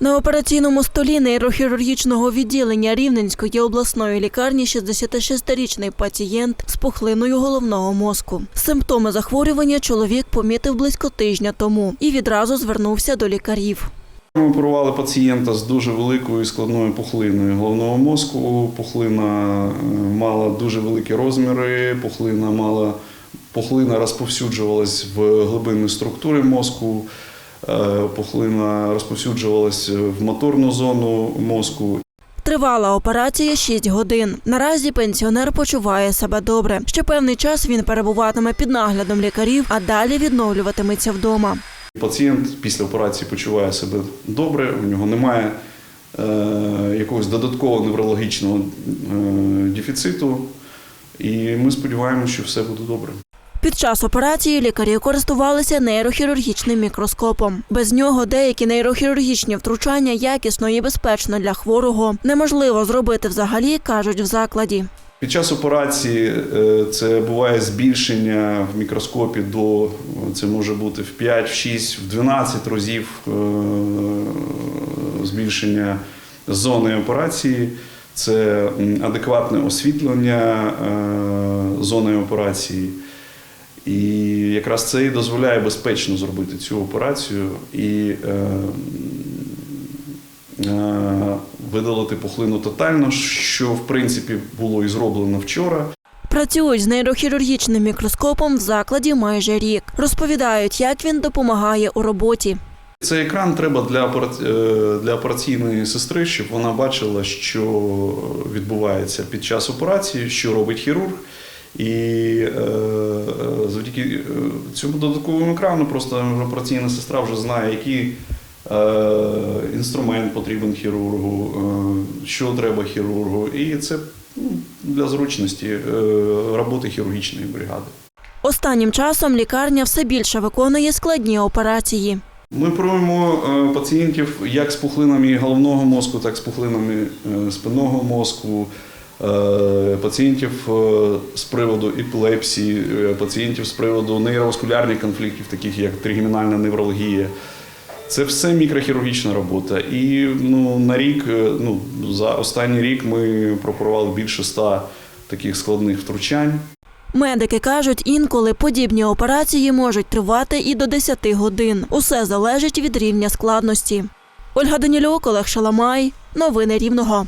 На операційному столі нейрохірургічного відділення Рівненської обласної лікарні 66-річний пацієнт з пухлиною головного мозку. Симптоми захворювання чоловік помітив близько тижня тому і відразу звернувся до лікарів. Ми оперували пацієнта з дуже великою і складною пухлиною головного мозку. Пухлина е, мала дуже великі розміри, пухлина мала пухлина розповсюджувалась в глибинні структури мозку, пухлина розповсюджувалась в моторну зону мозку. Тривала операція 6 годин. Наразі пенсіонер почуває себе добре. Ще певний час він перебуватиме під наглядом лікарів, а далі відновлюватиметься вдома. Пацієнт після операції почуває себе добре, у нього немає е, якогось додаткового неврологічного е, дефіциту, і ми сподіваємося, що все буде добре. Під час операції лікарі користувалися нейрохірургічним мікроскопом. Без нього деякі нейрохірургічні втручання якісно і безпечно для хворого неможливо зробити взагалі, кажуть в закладі. Під час операції е, це буває збільшення в мікроскопі до це може бути в 5, в 6, в 12 разів е, збільшення зони операції. Це адекватне освітлення е, зони операції. І якраз це і дозволяє безпечно зробити цю операцію і е, е, видалити пухлину тотально, що в принципі було і зроблено вчора. Працюють з нейрохірургічним мікроскопом в закладі майже рік. Розповідають, як він допомагає у роботі. Цей екран треба для, е, для операційної сестри, щоб вона бачила, що відбувається під час операції, що робить хірург. І е, е, завдяки е, цьому додатковому екрану просто операційна сестра вже знає, який е, інструмент потрібен хірургу, е, що треба хірургу. І це ну, для зручності е, роботи хірургічної бригади. Останнім часом лікарня все більше виконує складні операції. Ми оперуємо е, пацієнтів як з пухлинами головного мозку, так і з пухлинами спинного мозку, пацієнтів е, з приводу епілепсії, е, пацієнтів з приводу нейроваскулярних конфліктів, таких як тригемінальна неврологія. Це все мікрохірургічна робота. І ну, на рік, е, ну, за останній рік ми прооперували більше ста таких складних втручань. Медики кажуть, інколи подібні операції можуть тривати і до 10 годин. Усе залежить від рівня складності. Ольга Данілюк, Олег Шаламай. Новини Рівного.